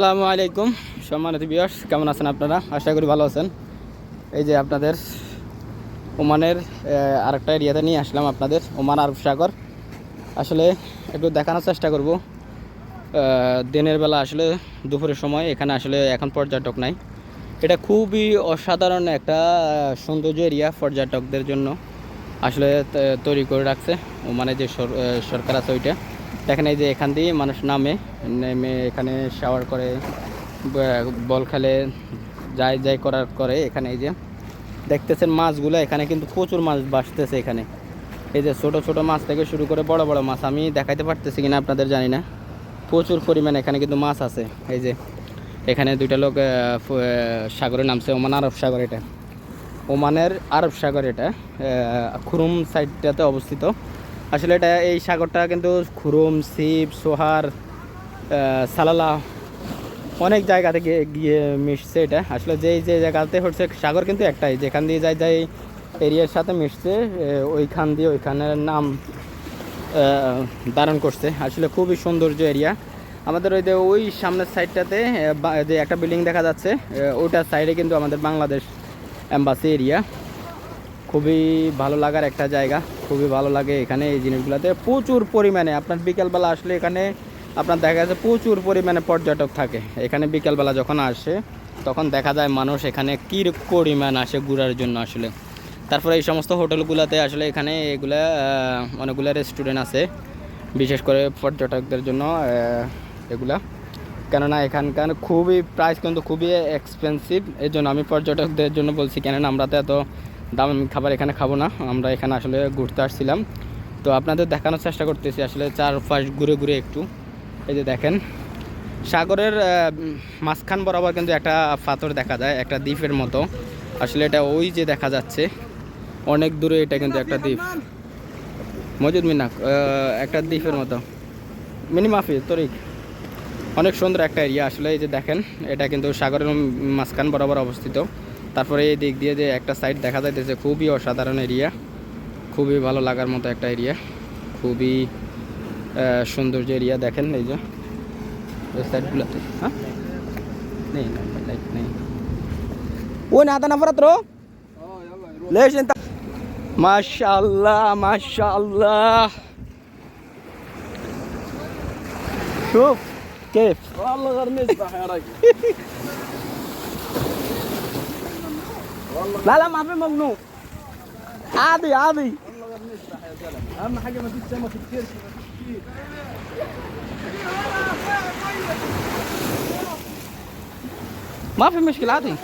আসসালামু আলাইকুম, সম্মানিত বিয়স কেমন আছেন আপনারা? আশা করি ভালো আছেন। এই যে আপনাদের ওমানের আরেকটা এরিয়াতে নিয়ে আসলাম আপনাদের, ওমান আরব সাগর। আসলে একটু দেখানোর চেষ্টা করব। দিনের বেলা আসলে দুপুরের সময়, এখানে আসলে এখন পর্যটক নাই। এটা খুবই অসাধারণ একটা সৌন্দর্য এরিয়া পর্যটকদের জন্য। আসলে তৈরি করে রাখছে, ওমানে যে সরকার আছে ওইটা। দেখেন এই যে এখান দিয়ে মানুষ নামে, নেমে এখানে শাওয়ার করে বল খেলে, যাই যাই করার করে এখানে এই যে। দেখতেছেন মাছগুলো, এখানে কিন্তু প্রচুর মাছ বাসতেছে এখানে। এই যে ছোট ছোট মাছ থেকে শুরু করে বড় বড় মাছ, আমি দেখাইতে পারতেছি কিনা আপনাদের জানি না। প্রচুর পরিমাণে এখানে কিন্তু মাছ আছে। এই যে এখানে দুইটা লোক সাগরে নামছে, ওমান আরব সাগর এটা। ওমানের আরব সাগর এটা খুরুম সাইডটাতে অবস্থিত। আসলে এটা এই সাগরটা কিন্তু খুরুম, শিব, সোহার সালালা, অনেক জায়গা থেকে গিয়ে মিশছে এটা। আসলে যেই যে জায়গাতে হচ্ছে সাগর কিন্তু একটাই। যেখান দিয়ে যায় যাই এরিয়ার সাথে মিশছে ওইখান দিয়ে ওইখানের নাম ধারণ করছে। আসলে খুবই সৌন্দর্য এরিয়া। আমাদের ওই যে, ওই সামনের সাইডটাতে যে একটা বিল্ডিং দেখা যাচ্ছে ওইটার সাইডে কিন্তু আমাদের বাংলাদেশ অ্যাম্বাসি এরিয়া। খুবই ভালো লাগার একটা জায়গা। খুবই ভালো লাগে এখানে এই জিনিসগুলোতে। প্রচুর পরিমাণে, আপনার বিকেলবেলা আসলে এখানে আপনার দেখা যাচ্ছে প্রচুর পরিমাণে পর্যটক থাকে। এখানে বিকেলবেলা যখন আসে, তখন দেখা যায় মানুষ এখানে কী পরিমাণ আসে ঘোরার জন্য আসলে। তারপরে এই সমস্ত হোটেলগুলোতে আসলে এখানে এগুলা অনেকগুলো রেস্টুরেন্ট আছে। বিশেষ করে পর্যটকদের জন্য এগুলা। কেননা এখানকার খুবই প্রাইস কিন্তু খুবই এক্সপেন্সিভ এই জন্য আমি পর্যটকদের জন্য বলছি, কেননা আমরা তো এত দামি খাবার এখানে খাব না, আমরা এখানে আসলে ঘুরতে আসছিলাম। তো আপনাদের দেখানোর চেষ্টা করতেছি, আসলে চারপাশ ঘুরে ঘুরে একটু। এই যে দেখেন, সাগরের মাঝখান বরাবর কিন্তু একটা পাথর দেখা যায়, একটা দ্বীপের মতো। আসলে এটা ওই যে দেখা যাচ্ছে, অনেক দূরে এটা কিন্তু একটা দ্বীপ। মজুদ মিনাক একটা দ্বীপের মতো। মিনি মাফি তরিক। অনেক সুন্দর একটা এরিয়া, আসলে এই যে দেখেন, এটা কিন্তু সাগরের মাঝখান বরাবর অবস্থিত। তারপরে এই দিক দিয়ে যে একটা সাইড দেখা যাইতেছে খুবই অসাধারণ এরিয়া খুবই ভালো লাগার মতো একটা এরিয়া খুবই আহ, সৌন্দর্য এরিয়া দেখেন এই যে এই সাইডগুলোতে হ্যাঁ নেই না লাইট নেই ও না আদা নাফরাত রো ليش انت ما شاء الله ما شاء الله شوف كيف والله غير نسبح يا راجل لا لا ما في ممنوع. عادي عادي. والله يا زلمه اهم حاجة ما فيش سمك كتير ما فيش كتير ما في مشكلة عادي.